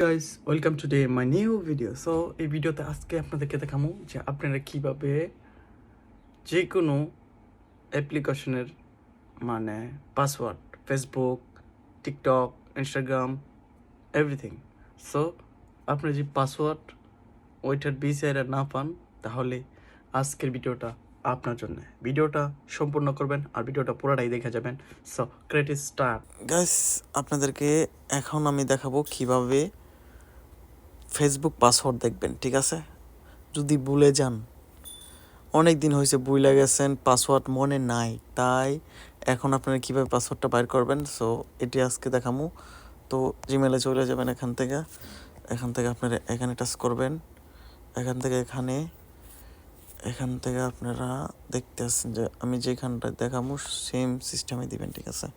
Guys welcome to the my new video so এই ভিডিওতে আজকে আপনাদেরকে দেখাবো যে আপনারা কীভাবে যে কোনো অ্যাপ্লিকেশনের মানে password Facebook TikTok Instagram everything so আপনি যে পাসওয়ার্ড ওইটার বিসিআইরা না পান, তাহলে আজকের ভিডিওটা আপনার জন্য। ভিডিওটা সম্পূর্ণ করবেন আর ভিডিওটা পুরোটাই দেখে যাবেন। সো ক্রেডিট স্টার্ট গাইস আপনাদেরকে এখন আমি দেখাবো কীভাবে ফেসবুক পাসওয়ার্ড দেখবেন, ঠিক আছে? যদি ভুলে যান। অনেক দিন হয়েছে ভুলে গেছেন পাসওয়ার্ড মনে নাই। তাই এখন আপনারা কীভাবে পাসওয়ার্ডটা বাইর করবেন? সো এটি আজকে দেখামু। তো জিমেলে চলে যাবেন এখান থেকে। এখান থেকে আপনারা এখানে টাচ করবেন। এখান থেকে এখানে, এখান থেকে আপনারা দেখতে আসছেন যে আমি যেখানটা দেখামু সেম সিস্টেমে দিবেন, ঠিক আছে?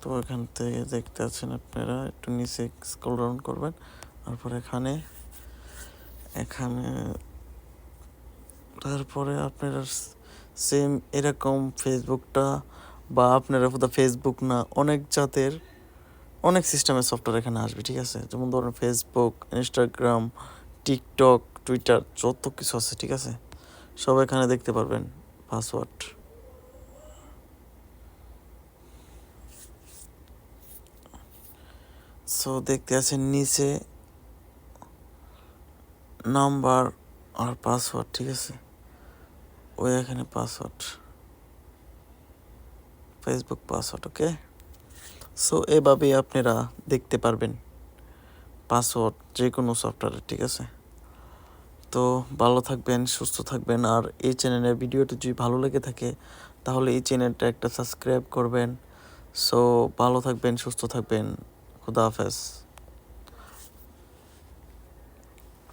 তো এখান থেকে দেখতে আছেন আপনারা, একটু নিচে স্ক্রল ডাউন করবেন। তারপর এখানে এখানে, তারপরে আপনারা সেম এরকম ফেসবুকটা বা আপনারা শুধু ফেসবুক না, অনেক জাতের, অনেক সিস্টেমের সফটওয়্যার এখানে আসবে, ঠিক আছে? যেমন ধরুন ফেসবুক ইনস্টাগ্রাম টিকটক টুইটার যত কিছু আছে, ঠিক আছে? সব এখানে দেখতে পারবেন পাসওয়ার্ড সো দেখতে আছেন নিচে নাম্বার আর পাসওয়ার্ড ঠিক আছে? ওই এখানে password Facebook password okay so এভাবেই আপনারা দেখতে পারবেন পাসওয়ার্ড যে কোনো সফটওয়্যারে ঠিক আছে? তো ভালো থাকবেন, সুস্থ থাকবেন। আর এই চ্যানেলের ভিডিওটি যদি ভালো লেগে থাকে, তাহলে এই চ্যানেলটা একটা সাবস্ক্রাইব করবেন। সো ভালো থাকবেন, সুস্থ থাকবেন। খুদা হাফেজ।